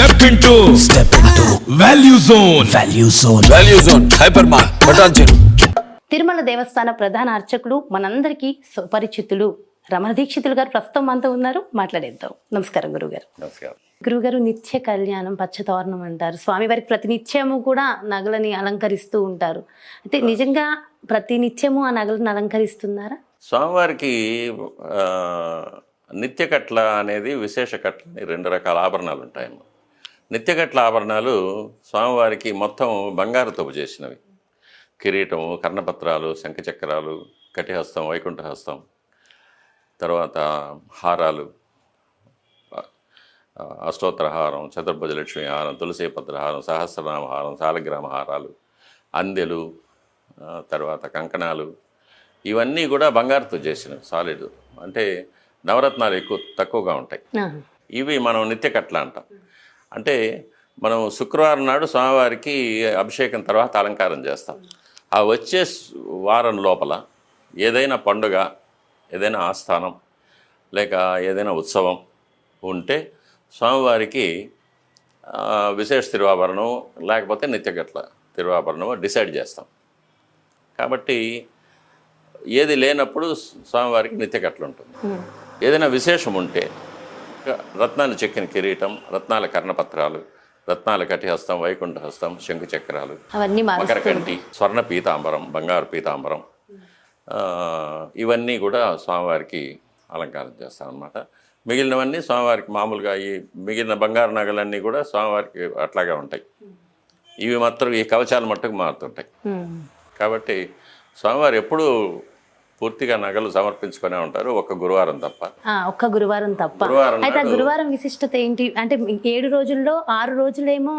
Step into step into value zone value zone value zone hyper mart Patancheru Tirumala దేవస్థాన ప్రధాన అర్చకులు మనందరికీ సుపరిచితులు రమణ దీక్షితులు గారు ప్రస్తుతం మనతో ఉన్నారు. మాట్లాడేద్దాం. నమస్కారం గురుగారు. నమస్కారం. గురుగారు నిత్య కళ్యాణం పచ్చతోరణం అంటారు. స్వామివారికి ప్రతి నిత్యము కూడా నగలని అలంకరిస్తూ ఉంటారు. అయితే నిజంగా ప్రతి నిత్యము ఆ నగలను అలంకరిస్తున్నారా? స్వామివారికి నిత్య కట్ల అనేది విశేష కట్ల రెండు రకాల ఆభరణాలు ఉంటాయన్నమాట. నిత్య కట్ల ఆభరణాలు స్వామివారికి మొత్తం బంగారుతో చేసినవి. కిరీటం కర్ణపత్రాలు శంఖచక్రాలు కటిహస్తం వైకుంఠహస్తం తర్వాత హారాలు ఆ, అష్టోత్తర హారం చతుర్భుజ లక్ష్మి హారం తులసీపత్ర హారం సహస్రనామ హారం సాలగ్రామ హారాలు అందెలు తర్వాత కంకణాలు ఇవన్నీ కూడా బంగారుతో చేసినవి సాలిడ్ అంటే నవరత్నాలు ఎక్కువ తక్కువగా ఉంటాయి. ఇవి మనం నిత్య కట్ల అంటాం. అంటే మనం శుక్రవారం నాడు స్వామివారికి అభిషేకం తర్వాత అలంకారం చేస్తాం. ఆ వచ్చే వారం లోపల ఏదైనా పండుగ ఏదైనా ఆస్థానం లేక ఏదైనా ఉత్సవం ఉంటే స్వామివారికి విశేష తిరువాభరణం లేకపోతే నిత్యగట్ల తిరువాభరణం డిసైడ్ చేస్తాం. కాబట్టి ఏది లేనప్పుడు స్వామివారికి నిత్యగట్లు ఉంటుంది. ఏదైనా విశేషం ఉంటే రత్నాలు చెక్కిన కిరీటం రత్నాల కర్ణపత్రాలు రత్నాల కటిహస్తం వైకుంఠహస్తం శంకు చక్రాలు మకరకంటి స్వర్ణ పీతాంబరం బంగారు పీతాంబరం ఇవన్నీ కూడా స్వామివారికి అలంకారం చేస్తాం అనమాట మిగిలినవన్నీ స్వామివారికి మామూలుగా ఈ మిగిలిన బంగారు నగలన్నీ కూడా స్వామివారికి అట్లాగే ఉంటాయి. ఇవి మాత్రం ఈ కవచాలు మట్టుకు మారుతుంటాయి. కాబట్టి స్వామివారు ఎప్పుడూ పూర్తిగా నగలు సమర్పించుకునే ఉంటారు. ఒక్క గురువారం తప్ప. ఒక్క గురువారం తప్ప. అయితే ఆ గురువారం విశిష్టత ఏంటి? అంటే ఏడు రోజుల్లో ఆరు రోజులేమో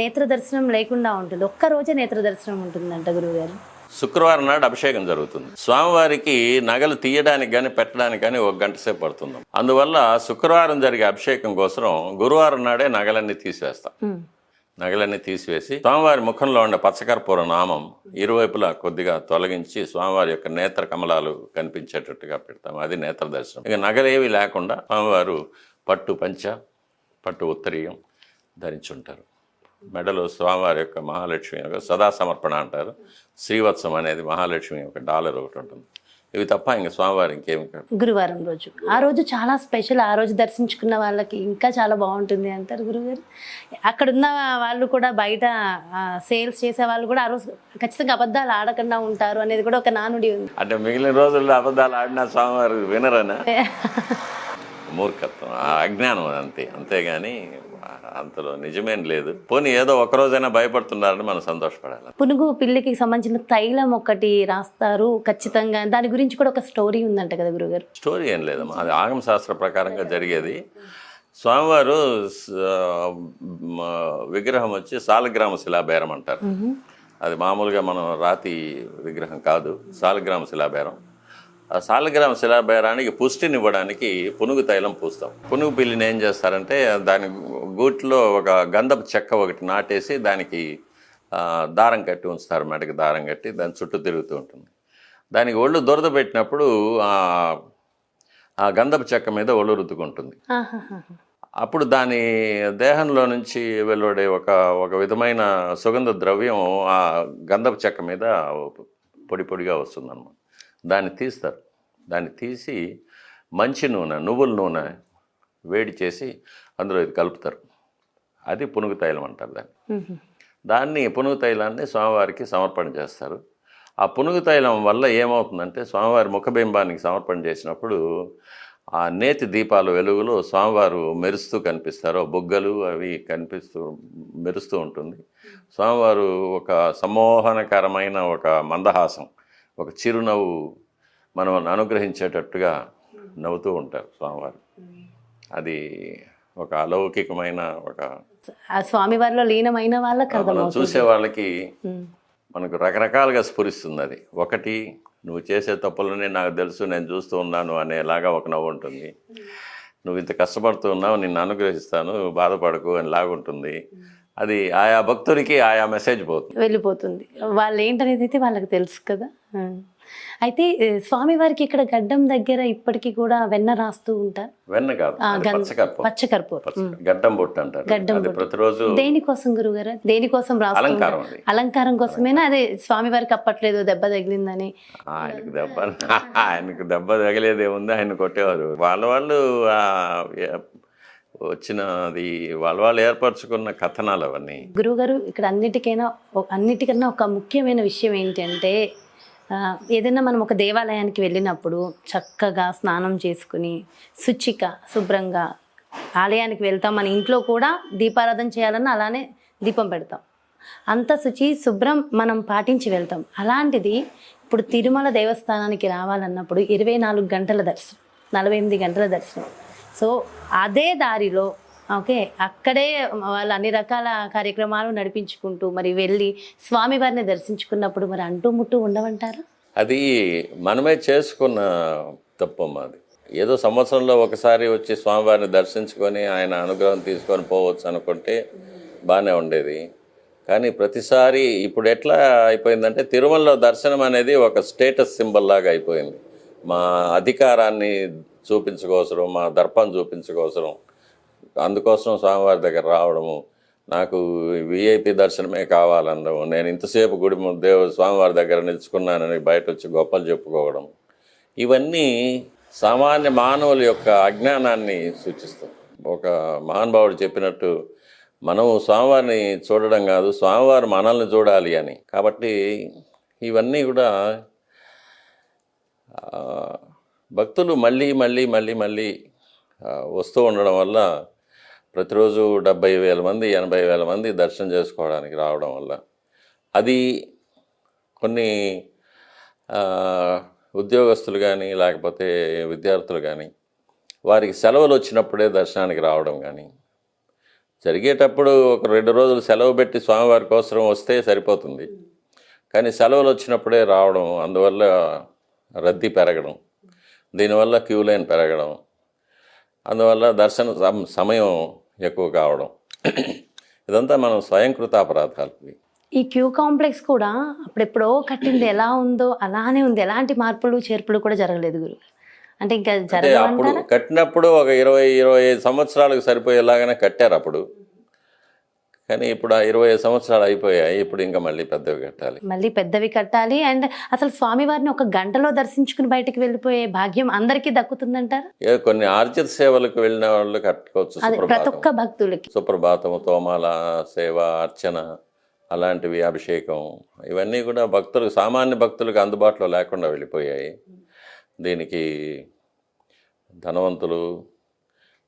నేత్ర దర్శనం లేకుండా ఉంటుంది. ఒక్క రోజే నేత్ర దర్శనం ఉంటుందంట గురువుగారు. శుక్రవారం నాడు అభిషేకం జరుగుతుంది. స్వామివారికి నగలు తీయడానికి కానీ పెట్టడానికి కానీ ఒక గంట సేపు పడుతుంది. అందువల్ల శుక్రవారం జరిగే అభిషేకం కోసం గురువారం నాడే నగలన్నీ తీసివేస్తాం. నగలన్నీ తీసివేసి స్వామివారి ముఖంలో ఉన్న పచ్చకర్పూర నామం ఇరువైపులా కొద్దిగా తొలగించి స్వామివారి యొక్క నేత్ర కమలాలు కనిపించేటట్టుగా పెడతాం. అది నేత్ర దర్శనం. ఇక నగలేవి లేకుండా స్వామివారు పట్టు పంచ పట్టు ఉత్తరీయం ధరించుంటారు. మెడలో స్వామివారి యొక్క మహాలక్ష్మి యొక్క సదా సమర్పణ అంటారు. శ్రీవత్సం అనేది మహాలక్ష్మి యొక్క డాలర్ ఒకటి ఉంటుంది. ఇవి తప్ప ఇంక స్వామివారి ఇంకేమి కాదు. గురువారం రోజు. ఆ రోజు చాలా స్పెషల్ ఆ రోజు దర్శించుకున్న వాళ్ళకి ఇంకా చాలా బాగుంటుంది అంటారు గురుగారు. అక్కడ ఉన్న వాళ్ళు కూడా బయట సేల్స్ చేసే వాళ్ళు కూడా ఆ రోజు ఖచ్చితంగా అబద్ధాలు ఆడకుండా ఉంటారు అనేది కూడా ఒక నానుడి ఉంది. అంటే మిగిలిన రోజుల్లో అబద్ధాలు ఆడినా స్వామివారు వినరనా? మూర్ఖత్వం అజ్ఞానం అంతే అంతేగాని అంతలో నిజమేం లేదు. పోనీ ఏదో ఒక రోజైనా భయపడుతున్నారని మనం సంతోషపడాలి. పునుగు పిల్లికి సంబంధించిన తైలం ఒకటి రాస్తారు ఖచ్చితంగా. దాని గురించి కూడా ఒక స్టోరీ ఉందంట కదా గురుగారు? స్టోరీ ఏం లేదమ్మా. అది ఆగమ శాస్త్ర ప్రకారంగా జరిగేది. స్వామివారు విగ్రహం వచ్చి సాలగ్రామ శిలాబేరం అంటారు. అది మామూలుగా మనం రాతి విగ్రహం కాదు. సాలగ్రామ శిలాబేరం ఆ సాలగ్రామ శిలాబేరానికి పుష్టినివ్వడానికి పునుగు తైలం పూస్తాం. పునుగు పిల్లిని ఏం చేస్తారంటే దాని గూట్లో ఒక గంధపు చెక్క ఒకటి నాటేసి దానికి దారం కట్టి ఉంచుతారు. మెడకి దారం కట్టి దాని చుట్టూ తిరుగుతూ ఉంటుంది. దానికి ఒళ్ళు దురద పెట్టినప్పుడు ఆ గంధపు చెక్క మీద ఒళ్ళు రుద్దుకుంటుంది. అప్పుడు దాని దేహంలో నుంచి వెలువడే ఒక ఒక విధమైన సుగంధ ద్రవ్యం ఆ గంధపు చెక్క మీద పొడి పొడిగా వస్తుందన్నమాట. దాన్ని తీస్తారు. దాన్ని తీసి మంచి నూనె నువ్వుల నూనె వేడి చేసి అందులో ఇది కలుపుతారు. అది పునుగు తైలం అంటారు దాన్ని. దాన్ని పునుగు తైలాన్ని స్వామివారికి సమర్పణ చేస్తారు. ఆ పునుగు తైలం వల్ల ఏమవుతుందంటే స్వామివారి ముఖబింబానికి సమర్పణ చేసినప్పుడు ఆ నేతి దీపాల వెలుగులో స్వామివారు మెరుస్తూ కనిపిస్తారు బుగ్గలు అవి కనిపిస్తూ మెరుస్తూ ఉంటుంది. స్వామివారు ఒక సమ్మోహనకరమైన ఒక మందహాసం. ఒక చిరునవ్వు మనం అనుగ్రహించేటట్టుగా నవ్వుతూ ఉంటారు స్వామివారు. అది ఒక అలౌకికమైన ఒక ఆ స్వామివారిలో లీనమైన వాళ్ళకి మనం చూసే వాళ్ళకి. మనకు రకరకాలుగా స్ఫురిస్తుంది అది. ఒకటి నువ్వు చేసే తప్పులని నాకు తెలుసు నేను చూస్తూ ఉన్నాను అనేలాగా ఒక నవ్వు ఉంటుంది. నువ్వు ఇంత కష్టపడుతూ ఉన్నావు నిన్ను అనుగ్రహిస్తాను బాధపడకు అని లాగుంటుంది అది ఆయా భక్తుడికి ఆయా మెసేజ్ పోతుంది. వెళ్ళిపోతుంది. వాళ్ళు ఏంటనేది అయితే వాళ్ళకి తెలుసు కదా. అయితే స్వామివారికి ఇక్కడ గడ్డం దగ్గర ఇప్పటికీ కూడా వెన్న రాస్తూ ఉంటారు. వెన్న కాదు పచ్చకర్పూరం. పచ్చకర్పూరం. పచ్చ- గడ్డం బొట్టు అంటారు. గడ్డం. ప్రతిరోజు దేనికోసం గురుగారు దేనికోసం రాస్తూ అలంకారం. అలంకారం కోసమేనా? అదే స్వామివారికి అప్పట్లేదు దెబ్బ తగిలిందని. ఆయనకు దెబ్బ ఆయనకు దెబ్బ తగిలేదే ఉంది ఆయన కొట్టేవారు. వాళ్ళ వాళ్ళు వచ్చినది వాళ్ళ వాళ్ళు ఏర్పరచుకున్న కథనాలు అవన్నీ గురువుగారు ఇక్కడ అన్నిటికైనా అన్నిటికన్నా ఒక ముఖ్యమైన విషయం ఏంటంటే ఏదైనా మనం ఒక దేవాలయానికి వెళ్ళినప్పుడు చక్కగా స్నానం చేసుకుని శుచిక శుభ్రంగా ఆలయానికి వెళ్తాం. మన ఇంట్లో కూడా దీపారాధన చేయాలన్నా అలానే దీపం పెడతాం. అంత శుచి శుభ్రం మనం పాటించి వెళ్తాం. అలాంటిది ఇప్పుడు తిరుమల దేవస్థానానికి రావాలన్నప్పుడు ఇరవై నాలుగు గంటల దర్శనం నలభై ఎనిమిది గంటల దర్శనం. సో అదే దారిలో ఓకే అక్కడే వాళ్ళు అన్ని రకాల కార్యక్రమాలు నడిపించుకుంటూ మరి వెళ్ళి స్వామివారిని దర్శించుకున్నప్పుడు మరి అంటూ ముట్టూ ఉండవంటారా అది మనమే చేసుకున్న తప్పమ్మ అది. ఏదో సంవత్సరంలో ఒకసారి వచ్చి స్వామివారిని దర్శించుకొని ఆయన అనుగ్రహం తీసుకొని పోవచ్చు అనుకుంటే బాగానే ఉండేది. కానీ ప్రతిసారి ఇప్పుడు ఎట్లా అయిపోయిందంటే తిరుమలలో దర్శనం అనేది ఒక స్టేటస్ సింబల్ లాగా అయిపోయింది. మా అధికారాన్ని చూపించుకోవసరం మా దర్పం చూపించుకోవసరం అందుకోసం స్వామివారి దగ్గర రావడము నాకు విఐపి దర్శనమే కావాలనడం నేను ఇంతసేపు గుడి ము- దేవు స్వామివారి దగ్గర నిలుచుకున్నానని బయట వచ్చి గొప్పలు చెప్పుకోవడం. ఇవన్నీ సామాన్య మానవుల యొక్క అజ్ఞానాన్ని సూచిస్తాం ఒక మహానుభావుడు చెప్పినట్టు మనం స్వామివారిని చూడడం కాదు స్వామివారు మనల్ని చూడాలి అని. కాబట్టి ఇవన్నీ కూడా భక్తులు మళ్ళీ మళ్ళీ మళ్ళీ మళ్ళీ వస్తూ ఉండడం వల్ల ప్రతిరోజు డెబ్బై వేల మంది ఎనభై వేల మంది దర్శనం చేసుకోవడానికి రావడం వల్ల అది కొన్ని ఉద్యోగస్తులు కానీ లేకపోతే విద్యార్థులు కానీ వారికి సెలవులు వచ్చినప్పుడే దర్శనానికి రావడం కానీ జరిగేటప్పుడు ఒక రెండు రోజులు సెలవు పెట్టి స్వామివారి కోసం వస్తే సరిపోతుంది. కానీ సెలవులు వచ్చినప్పుడే రావడం అందువల్ల రద్దీ పెరగడం దీనివల్ల క్యూ లైన్ పెరగడం అందువల్ల దర్శన సమ- సమయం ఎక్కువ కావడం. ఇదంతా మనం స్వయంకృత అపరాధాలు. ఈ క్యూ కాంప్లెక్స్ కూడా అప్పుడెప్పుడో కట్టింది ఎలా ఉందో అలానే ఉంది. ఎలాంటి మార్పులు చేర్పులు కూడా జరగలేదు గురు. అంటే ఇంకా అప్పుడు కట్టినప్పుడు ఒక ఇరవై ఇరవై ఐదు సంవత్సరాలకు సరిపోయేలాగానే కట్టారు అప్పుడు. కానీ ఇప్పుడు ఆ ఇరవై సంవత్సరాలు అయిపోయాయి. ఇప్పుడు ఇంకా మళ్ళీ పెద్దవి కట్టాలి. మళ్ళీ పెద్దవి కట్టాలి. అండ్ అసలు స్వామివారిని ఒక గంటలో దర్శించుకుని బయటికి వెళ్ళిపోయే భాగ్యం అందరికీ దక్కుతుందంటారా? కొన్ని ఆర్జిత సేవలకు వెళ్ళిన వాళ్ళు కట్టుకోవచ్చు ప్రతి సుప్రభాతం. ఒక్క భక్తులకి. సుప్రభాతము తోమాల సేవ అర్చన అలాంటివి అభిషేకం ఇవన్నీ కూడా భక్తులకు సామాన్య భక్తులకు అందుబాటులో లేకుండా వెళ్ళిపోయాయి. దీనికి ధనవంతులు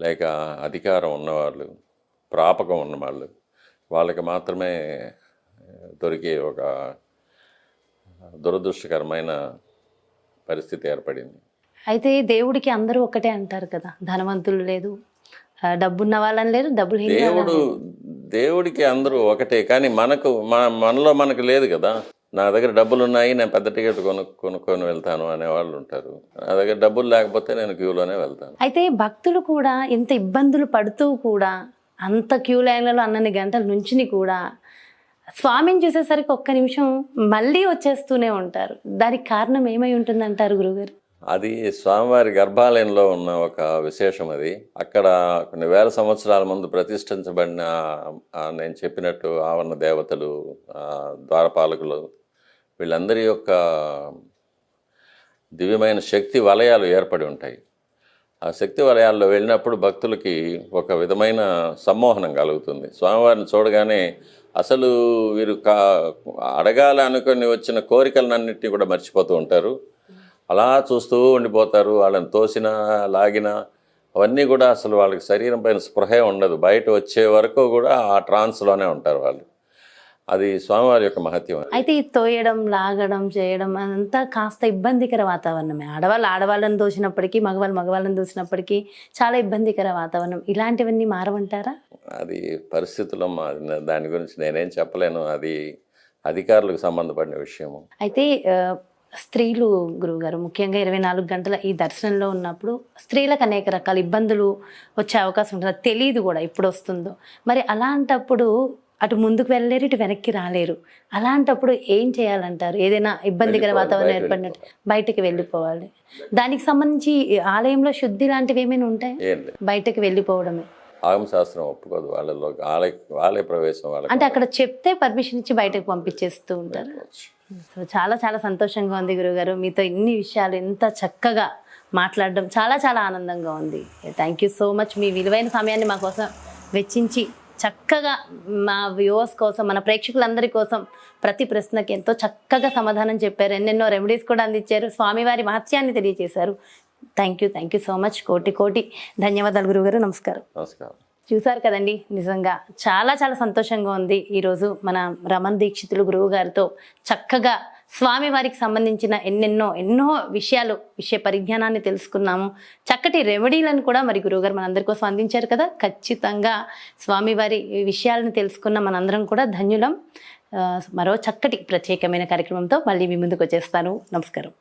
లేక అధికారం ఉన్నవాళ్ళు ప్రాపకం ఉన్నవాళ్ళు వాళ్ళకి మాత్రమే దొరికే ఒక దురదృష్టకరమైన పరిస్థితి ఏర్పడింది. అయితే దేవుడికి అందరూ ఒకటే అంటారు కదా ధనవంతులు లేదు డబ్బున్న వాళ్ళని లేదు డబ్బులు దేవుడు దేవుడికి అందరూ ఒకటే కానీ మనకు మన మనలో మనకు లేదు కదా. నా దగ్గర డబ్బులు ఉన్నాయి నేను పెద్ద టికెట్ కొను కొనుక్కొని వెళ్తాను అనే వాళ్ళు ఉంటారు. నా దగ్గర డబ్బులు లేకపోతే నేను క్యూలోనే వెళ్తాను. అయితే భక్తులు కూడా ఇంత ఇబ్బందులు పడుతూ కూడా అంత క్యూ లైన్లలో అన్నన్ని గంటల నుంచిని కూడా స్వామిని చూసేసరికి ఒక్క నిమిషం మళ్ళీ వచ్చేస్తూనే ఉంటారు. దానికి కారణం ఏమై ఉంటుందంటారు గురుగారు అది స్వామివారి గర్భాలయంలో ఉన్న ఒక విశేషం అది. అక్కడ కొన్ని వేల సంవత్సరాల ముందు ప్రతిష్ఠించబడిన నేను చెప్పినట్టు ఆవరణ దేవతలు ద్వారపాలకులు వీళ్ళందరి యొక్క దివ్యమైన శక్తి వలయాలు ఏర్పడి ఉంటాయి. ఆ శక్తి వలయాల్లో వెళ్ళినప్పుడు భక్తులకి ఒక విధమైన సమ్మోహనం కలుగుతుంది. స్వామివారిని చూడగానే అసలు వీరు కా అడగాలి అనుకుని వచ్చిన కోరికలన్నింటినీ కూడా మర్చిపోతూ ఉంటారు. అలా చూస్తూ ఉండిపోతారు. వాళ్ళని తోసినా లాగినా అవన్నీ కూడా అసలు వాళ్ళకి శరీరం పైన స్పృహే ఉండదు. బయట వచ్చే వరకు కూడా ఆ ట్రాన్స్లోనే ఉంటారు వాళ్ళు. అది స్వామివారి యొక్క మహత్యం అయితే ఈ తోయడం లాగడం చేయడం అదంతా కాస్త ఇబ్బందికర వాతావరణమే. ఆడవాళ్ళు ఆడవాళ్ళని దోసినప్పటికీ మగవాళ్ళు మగవాళ్ళని దోసినప్పటికీ చాలా ఇబ్బందికర వాతావరణం. ఇలాంటివన్నీ మారవంటారా అది పరిస్థితుల్లో మా దాని గురించి నేనేం చెప్పలేను. అది అధికారులకు సంబంధపడిన విషయము. అయితే స్త్రీలు గురువుగారు ముఖ్యంగా ఇరవై నాలుగు గంటల ఈ దర్శనంలో ఉన్నప్పుడు స్త్రీలకు అనేక రకాల ఇబ్బందులు వచ్చే అవకాశం ఉంటుంది. తెలియదు కూడా ఇప్పుడు వస్తుందో మరి అలాంటప్పుడు అటు ముందుకు వెళ్ళలేరు ఇటు వెనక్కి రాలేరు. అలాంటప్పుడు ఏం చేయాలంటారు? ఏదైనా ఇబ్బందికర వాతావరణం ఏర్పడినట్టు బయటకు వెళ్ళిపోవాలి. దానికి సంబంధించి ఆలయంలో శుద్ధి లాంటివి ఏమైనా ఉంటాయి? బయటకు వెళ్ళిపోవడమే. ఆగమశాస్త్రం ఒప్పుకోదు. వాళ్ళలో ఆలయ ఆలయ ప్రవేశం వాళ్ళకి అంటే అక్కడ చెప్తే పర్మిషన్ ఇచ్చి బయటకు పంపించేస్తూ ఉంటారు. సో చాలా చాలా సంతోషంగా ఉంది గురుగారు మీతో ఇన్ని విషయాలు ఎంత చక్కగా మాట్లాడడం చాలా చాలా ఆనందంగా ఉంది. థ్యాంక్ యూ సో మచ్ మీ విలువైన సమయాన్ని మా కోసం వెచ్చించి చక్కగా మా వ్యూవర్స్ కోసం మన ప్రేక్షకులందరి కోసం ప్రతి ప్రశ్నకి ఎంతో చక్కగా సమాధానం చెప్పారు. ఎన్నెన్నో రెమెడీస్ కూడా అందించారు. స్వామివారి మహత్యాన్ని తెలియజేశారు. Thank you thank you so much కోటి కోటి ధన్యవాదాలు గురుగారు. నమస్కారం. నమస్కారం. చూసారు కదండి? నిజంగా చాలా చాలా సంతోషంగా ఉంది. ఈరోజు మన రమణ్ దీక్షితులు గురువు గారితో చక్కగా స్వామివారికి సంబంధించిన ఎన్నెన్నో ఎన్నో విషయాలు విషయ పరిజ్ఞానాన్ని తెలుసుకున్నాము. చక్కటి రెమెడీలను కూడా మరి గురువుగారు మనందరి కోసం అందించారు కదా. ఖచ్చితంగా స్వామివారి విషయాలను తెలుసుకున్న మనందరం కూడా ధన్యులం. మరో చక్కటి ప్రత్యేకమైన కార్యక్రమంతో మళ్ళీ మీ ముందుకు వచ్చేస్తాను. నమస్కారం.